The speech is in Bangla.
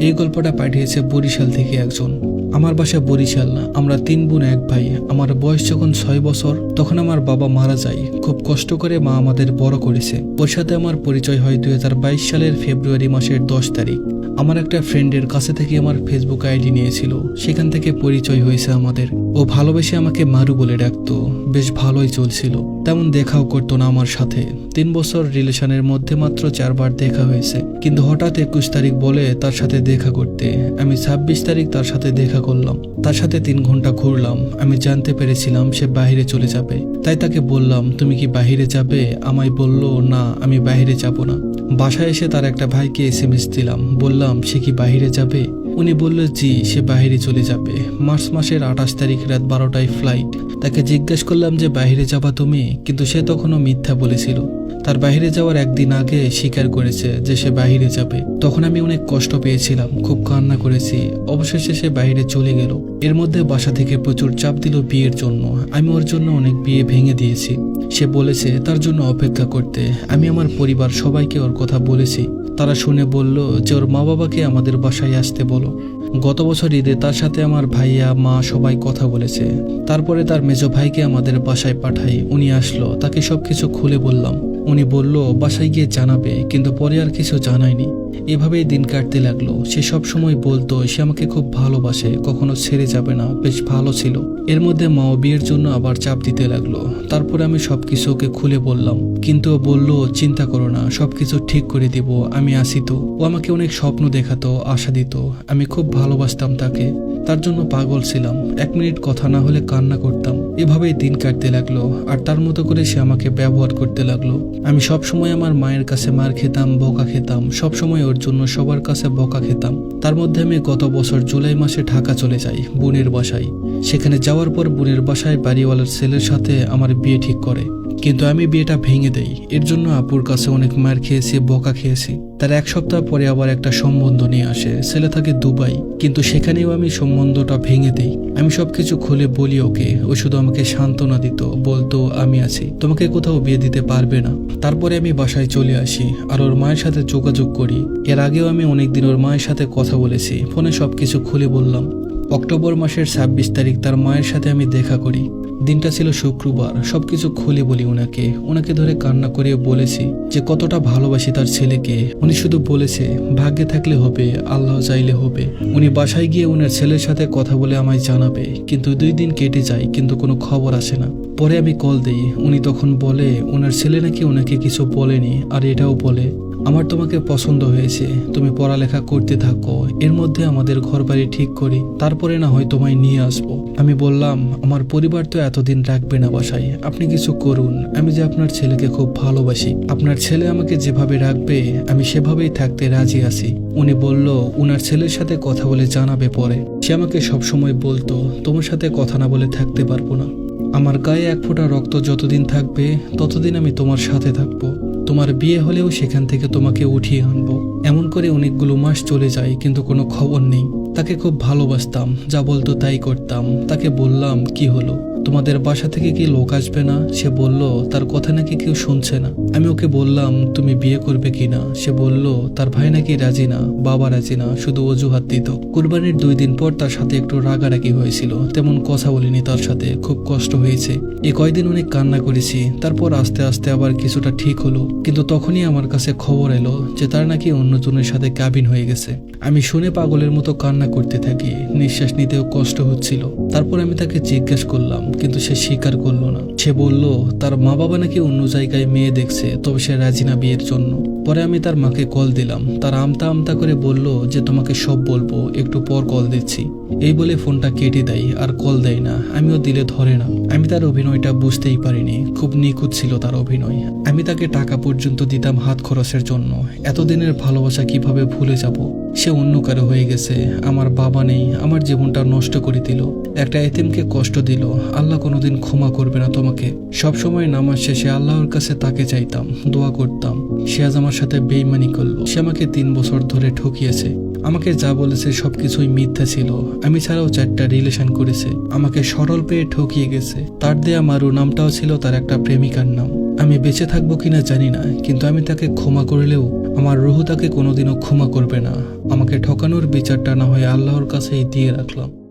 এই গল্পটা পাঠিয়েছে বরিশাল থেকে একজন। আমার বাসা বরিশাল না, আমরা তিন বোন এক ভাই। আমার বয়স যখন ছয় বছর, তখন আমার বাবা মারা যায়। খুব কষ্ট করে মা আমাদের বড় করেছে। ওর সাথে আমার পরিচয় হয় দুই সালের ফেব্রুয়ারি মাসের দশ তারিখ। আমার একটা ফ্রেন্ডের কাছে থেকে আমার ফেসবুক আইডি নিয়েছিল। সেখান থেকে পরিচয় হয়েছে আমাদের। ও ভালোবেসে আমাকে মারু বলে ডাকতো। বেশ ভালোই চলছিল। তেমন দেখাও করতো না আমার সাথে। তিন বছর রিলেশনের মধ্যে মাত্র চারবার দেখা হয়েছে। কিন্তু হঠাৎ একুশ তারিখ বলে তার সাথে দেখা করতে আমি ছাব্বিশ তারিখ তার সাথে দেখা করলাম। তার সাথে তিন ঘণ্টা ঘুরলাম। আমি জানতে পেরেছিলাম সে বাইরে চলে যাবে। তাই তাকে বললাম, তুমি কি বাইরে যাবে? আমায় বলল, না, আমি বাইরে যাব না। বাসায় এসে তার একটা ভাইকে এস এম দিলাম। বললাম, সে কি বাইরে যাবে? উনি বলল, জি, সে বাহিরে চলে যাবে। মার্চ মাসের আঠাশ তারিখ রাত বারোটায় ফ্লাইট তাকে জিজ্ঞেস করলাম, যে বাইরে যাবা তুমি? কিন্তু সে তখনও মিথ্যা বলেছিল। তার বাইরে যাওয়ার একদিন আগে স্বীকার করেছে যে সে বাইরে যাবে। তখন আমি অনেক কষ্ট পেয়েছিলাম, খুব কান্না করেছি। অবশেষে সে বাইরে চলে গেল। এর মধ্যে বাসা থেকে প্রচুর চাপ দিল বিয়ের জন্য। আমি ওর জন্য অনেক বিয়ে ভেঙে দিয়েছি। সে বলেছে, তার জন্য অপেক্ষা করতে। আমি আমার পরিবার সবাইকে ওর কথা বলেছি। তারা শুনে বলল যে, ওর মা বাবাকে আমাদের বাসায় আসতে বলো। গত বছর ঈদে তার সাথে আমার ভাইয়া, মা সবাই কথা বলেছে। তারপরে তার মেজো ভাইকে আমাদের বাসায় পাঠাই। উনি আসলো। তাকে সবকিছু খুলে বললাম। উনি বলল বাসায় গিয়ে জানাবে কিন্তু পরে আর কিছু জানায়নি। এভাবেই দিন কাটতে লাগল। সে সব সময় বলতো, সে আমাকে খুব ভালোবাসে, কখনো ছেড়ে যাবে না, বেশ ভালো ছিল। এর মধ্যে মাও বিয়ের জন্য আবার চাপ দিতে লাগল। তারপরে আমি সবকিছু ওকে খুলে বললাম, কিন্তু ও বলল, চিন্তা করো না, সবকিছু ঠিক করে দিব, আমি আসি তো। ও আমাকে অনেক স্বপ্ন দেখাতো, আশা দিত, আমি খুব ভালোবাসতাম তাকে। তার জন্য পাগল ছিলাম, এক মিনিট কথা না হলে কান্না করতাম। এভাবেই দিন কাটতে লাগল, আর তার মতো করে সে আমাকে ব্যবহার করতে লাগল। আমি সব সময় আমার মায়ের কাছে মার খেতাম, বোকা খেতাম সব সময় ওর জন্য সবার কাছে বকা খেতাম। তার মধ্যে আমি গত বছর জুলাই মাসে ঢাকা চলে যাই, বোনের বাসায়। সেখানে যাওয়ার পর বোনের বাসায় বাড়িওয়ালার ছেলের সাথে আমার বিয়ে ঠিক করে। কিন্তু আমি বিয়েটা ভেঙে দেই। এর জন্য আপুর কাছে অনেক মার খেয়েছি, বকা খেয়েছি। তার এক সপ্তাহ পরে আবার একটা সম্বন্ধ নিয়ে আসে। ছেলে থাকে দুবাই, কিন্তু সেখানেও আমি সম্বন্ধটা ভেঙে দিই। আমি সবকিছু খুলে বলি ওকে, ও শুধু আমাকে সান্ত্বনা দিত, বলতো, আমি আছি। তোমাকে কোথাও বিয়ে দিতে পারবে না। তারপরে আমি বাসায় চলে আসি আর ওর মায়ের সাথে যোগাযোগ করি। এর আগেও আমি অনেকদিন ওর মায়ের সাথে কথা বলেছি। ফোনে সবকিছু খুলে বললাম। অক্টোবর মাসের ছাব্বিশ তারিখ তার মায়ের সাথে আমি দেখা করি। দিনটা ছিল শুক্রবার, সবকিছু খুলে বলি ওনাকে ওনাকে ধরে কান্না করে বলেছি যে কতটা ভালোবাসি তার ছেলেকে। উনি শুধু বলেছে, ভাগ্যে থাকলে হবে, আল্লাহ চাইলে হবে। উনি বাসায় গিয়ে ওনার ছেলের সাথে কথা বলে আমায় জানাবে, কিন্তু দুই দিন কেটে যায়, কিন্তু কোনো খবর আসে না। পরে আমি কল দিই, উনি তখন বলে ওনার ছেলে নাকি ওনাকে কিছু বলেনি, আর এটাও বলে। আমার তোমাকে পছন্দ হয়েছে, তুমি পড়ালেখা করতে থাকো, এর মধ্যে আমাদের ঘর বাড়ি ঠিক করি, তারপরে না হয় তোমায় নিয়ে আসব। আমি বললাম, আমার পরিবার তো এতদিন রাখবে না বাসায়, আপনি কিছু করুন, আমি যে আপনার ছেলেকে খুব ভালোবাসি। আপনার ছেলে আমাকে যেভাবে রাখবে, আমি সেভাবেই থাকতে রাজি আছি। উনি বলল, উনার ছেলের সাথে কথা বলে জানাবে পরে। সে আমাকে সবসময় বলতো, তোমার সাথে কথা না বলে থাকতে পারব না। আমার গায়ে এক ফোঁটা রক্ত যতদিন থাকবে, ততদিন আমি তোমার সাথে থাকব। তোমার বিয়ে হলেও সেখান থেকে তোমাকে উঠিয়ে আনব। এমন করে অনেকগুলো মাস চলে যায়, কিন্তু কোনো খবর নেই। তাকে খুব ভালোবাসতাম, যা বলতো তাই করতাম। তাকে বললাম, কি হলো? তোমাদের বাসা থেকে কি লোক আসবে না? সে বলল, তার কথা নাকি কেউ শুনছে না। আমি ওকে বললাম, তুমি বিয়ে করবে কিনা সে বলল, তার ভাই নাকি রাজি না, বাবা রাজি না, শুধু অজুহাত দিত। কুরবানির দুই দিন পর তার সাথে একটু রাগারাগি হয়েছিল। তেমন কথা বলিনি তার সাথে, খুব কষ্ট হয়েছে। এ কয়দিন অনেক কান্না করেছি, তারপর আস্তে আস্তে আবার কিছুটা ঠিক হলো। কিন্তু তখনই আমার কাছে খবর এলো যে তার নাকি অন্যজনের সাথে কাবিন হয়ে গেছে। আমি শুনে পাগলের মতো কান্না করতে থাকি, নিঃশ্বাস নিতেও কষ্ট হচ্ছিল। তারপর আমি তাকে জিজ্ঞেস করলাম কিন্তু সে স্বীকার করল না। সে বলল, তার মা বাবা নাকি অন্য জায়গায় মেয়ে দেখছে, তবে সে রাজি না বিয়ের জন্য। পরে আমি তার মাকে কল দিলাম। তার আমতা আমতা করে বলল যে, তোমাকে সব বলব, একটু পর কল দিচ্ছি। এই বলে ফোনটা কেটে দেয় আর কল দেয় না। আমিও দিলে ধরে না। আমি তার অভিনয়টা বুঝতেই পারিনি। খুব নিখুঁত ছিল তার অভিনয়। আমি তাকে টাকা পর্যন্ত দিতাম হাত খরচের জন্য। এতদিনের ভালোবাসা কীভাবে ভুলে যাব? সে অন্য কারও হয়ে গেছে। আমার বাবা নেই। আমার জীবনটা নষ্ট করে দিল। একটা এতিমকে কষ্ট দিল। আল্লাহ কোনোদিন ক্ষমা করবে না তোমাকে। সব সময় নামাজ শেষে আল্লাহর কাছে তাকে চাইতাম, দোয়া করতাম। সে আজ আমার সাথে বেইমানি করল। সে আমাকে তিন বছর ধরে ঠকিয়েছে। আমাকে যা বলেছে সবকিছুই মিথ্যা ছিল। আমি ছাড়াও চারটা রিলেশন করেছে। আমাকে সরল পেয়ে ঠকিয়ে গেছে। তার দেয়া মারু নামটাও ছিল তার একটা প্রেমিকার নাম। আমি বেঁচে থাকব কিনা জানি না, কিন্তু আমি তাকে ক্ষমা করলেও আমার রুহু তাকে কোনোদিনও ক্ষমা করবে না। আমাকে ঠকানোর বিচারটা না হয়ে আল্লাহর কাছেই দিয়ে রাখলাম।